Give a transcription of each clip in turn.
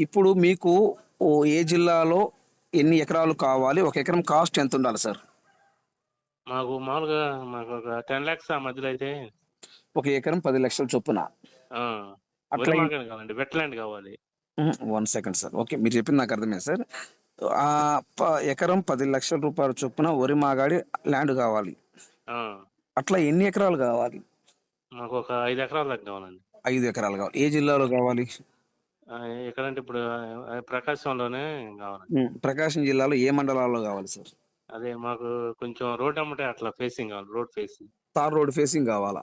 ఇప్పుడు మీకు ఏ జిల్లాలో ఎన్ని ఎకరాలు కావాలి? ఒక ఎకరం కాస్ట్ ఎంత ఉండాలి సార్? మాకు మామూలుగా మాకు ఒక టెన్ ల్యాక్స్ ఆ మధ్యలో అయితే. ఒక ఎకరం పది లక్షల చొప్పున. అట్లా కావాలండి వెట్లాండ్ కావాలి. One second sir. ఓకే మీరు చెప్పింది నాకు అర్థమైంది సార్. ఆ ఎకరం పది లక్షల రూపాయల చొప్పున వరి మాగాడి ల్యాండ్ కావాలి. అట్లా ఎన్ని ఎకరాలు కావాలి? మాకు ఒక ఐదు ఎకరాల దాకా కావాలండి. ఐదు ఎకరాలు కావాలి. ఏ జిల్లాలో కావాలి? ఎక్కడంటే ఇప్పుడు ప్రకాశంలోనే కావాలండి ఉమ్, ప్రకాశం జిల్లాలో ఏ మండలాల్లో కావాలి సార్? అదే మాకు కొంచెం రోడ్ అమ్మటే అట్లా ఫేసింగ్ కావాలి road facing tar road facing కావాలా?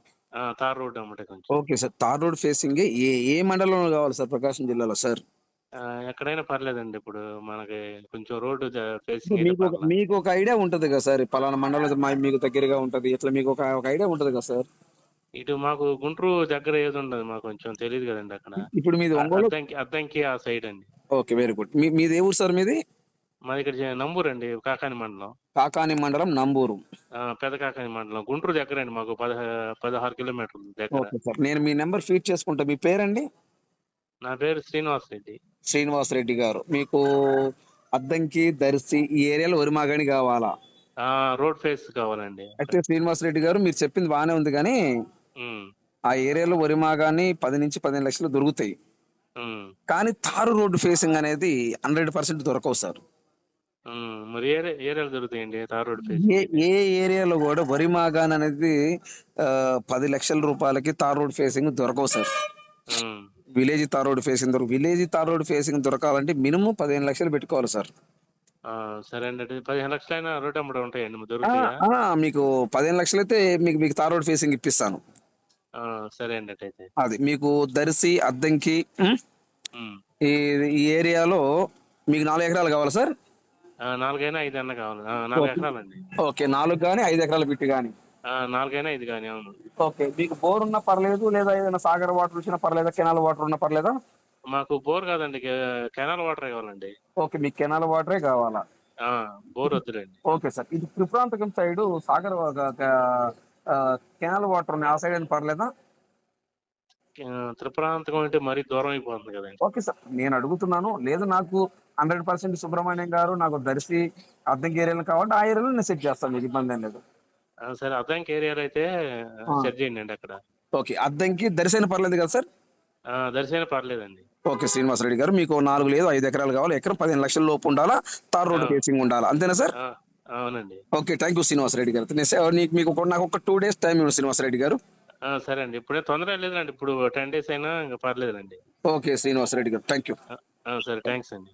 తార్ రోడ్ అమ్మటే కొంచెం. Okay sir tar road facing ఏ ఏ మండలంలో కావాలి సార్ ప్రకాశం జిల్లాలో సార్? ఎక్కడైనా పర్లేదండి ఇప్పుడు మనకి కొంచెం రోడ్డు ఫేసింగ్ మీకు ఒక మీకు ఒక ఐడియా ఉంటది కదా సార్ పలానా మండలం మా- మీకు దగ్గరగా ఉంటది ఇట్లా మీకు ఒక ఐడియా ఉంటది కదా సార్? ఇటు మాకు గుంటూరు దగ్గర ఏది ఉండదు మాకు కొంచెం తెలియదు కదండి అక్కడ. ఇప్పుడు మీది ఒంగోలు? అద్దంకి అద్దంకి ఆ సైడ్ అండి. Okay very good. మీ మీది ఏ ఊరు సార్ మీది? మాది ఇక్కడ జ- నంబూరు అండి కాకాని మండలం. కాకాని మండలం నంబూరు. ఆ, పెద్ద కాకాని మండలం. గుంటూరు దగ్గర అండి మాకు పదహ పదహారు కిలోమీటర్లు దగ్గర. Okay sir. నేను మీ నెంబర్ ఫీడ్ చేసుకుంటా. మీ పేరండి? నా పేరు శ్రీనివాస్ రెడ్డి. శ్రీనివాస్ రెడ్డి గారు. మీకు అద్దంకి దర్శి ఈ ఏరియాలో వరిమాగని కావాలా? ఆ రోడ్ ఫేస్ కావాలండి. అయితే శ్రీనివాస్ రెడ్డి గారు మీరు చెప్పింది బాగానే ఉంది కానీ ఆ ఏరియాలో వరిమాగాని పది నుంచి పదిహేను లక్షలు దొరుకుతాయి. కానీ తారు రోడ్డు ఫేసింగ్ అనేది హండ్రెడ్ పర్సెంట్ దొరకవు సార్. మరి ఏ ఏరియాలు దొరుకుతాయండి తార్ ఏ ఏరియాలో కూడా వరి మాగాన్ అనేది పది లక్షల రూపాయలకి తార్ రోడ్ ఫేసింగ్ దొరకవు sir. Village tar road facing దొరక విలేజ్ తార్ రోడ్ ఫేసింగ్ దొరకాలంటే మినిమం పదిహేను లక్షలు పెట్టుకోవాలి సార్. సరే అండి. పదిహేను లక్షలైనా రోడ్ అమ్మడం ఉంటాయండి మీకు పదిహేను లక్షలు అయితే మీకు మీకు తార్ రోడ్ ఫేసింగ్ ఇప్పిస్తాను. సరే అండి అటైతే. అది మీకు దర్శి అద్దంకి. ఈ ఏరియాలో మీకు నాలుగు ఎకరాలు కావాలి సార్? ఆ, నాలుగైనా ఐదు అన్న కావాలి నాలుగు ఎకరాలండి. ఓకే నాలుగు కానీ ఐదు ఎకరాలు పెట్టి కానీ. ఆ, నాలుగైనా ఐదు కానీ అవును. ఓకే మీకు బోర్ ఉన్నా పర్లేదు లేదా ఏదైనా సాగర్ వాటర్ వచ్చినా పర్లేదా కెనాల్ వాటర్ ఉన్నా పర్లేదా? మాకు బోర్ కాదండి కెనాల్ వాటర్ కావాలండి. ఓకే మీకు కెనాల్ వాటరే కావాలా? ఆ, బోర్ వద్దులేండి. ఓకే సార్ ఇది Tripurantakam side Sagar canal water ఉన్నాయి ఆ సైడ్ అని పర్లేదా? త్రిపురాంతకం అంటే మరీ దూరం అయిపోతుంది కదండి ఓకే సార్ నేను అడుగుతున్నాను. లేదు నాకు హండ్రెడ్ పర్సెంట్ సుబ్రహ్మణ్యం గారు నాకు దర్శి అద్దంకి ఏరియాలో కావాలంటే ఆ ఏరియాలో నేను సెట్ చేస్తాను మీకు ఇబ్బంది ఏం లేదు. సరే అద్దంకి ఏరియాలో అయితే. సెట్ చేయండి అండి అక్కడ. ఓకే అద్దంకి దర్శి అయినా పర్లేదు కదా సార్? దర్శన పర్లేదండి. ఓకే శ్రీనివాస్ రెడ్డి గారు మీకు నాలుగు లేదు ఐదు ఎకరాలు కావాలి. ఎకరం పదిహేను లక్షల లోపు ఉండాలా? తార్ రోడ్ ఆ. ఫేసింగ్ ఉండాలా? అంతేనా సార్? అవునండి. Okay thank you Srinivas Reddy garu. నేను మీకు నాకు ఒక టూ డేస్ టైం ఇవ్వండి శ్రీనివాస్ రెడ్డి గారు. సరే అండి ఇప్పుడే తొందర లేదండి ఇప్పుడు టెన్ డేస్ అయినా ఇంకా పర్లేదండి ఓకే శ్రీనివాస్ రెడ్డి గారు. Thank you. సరే థ్యాంక్స్ అండి.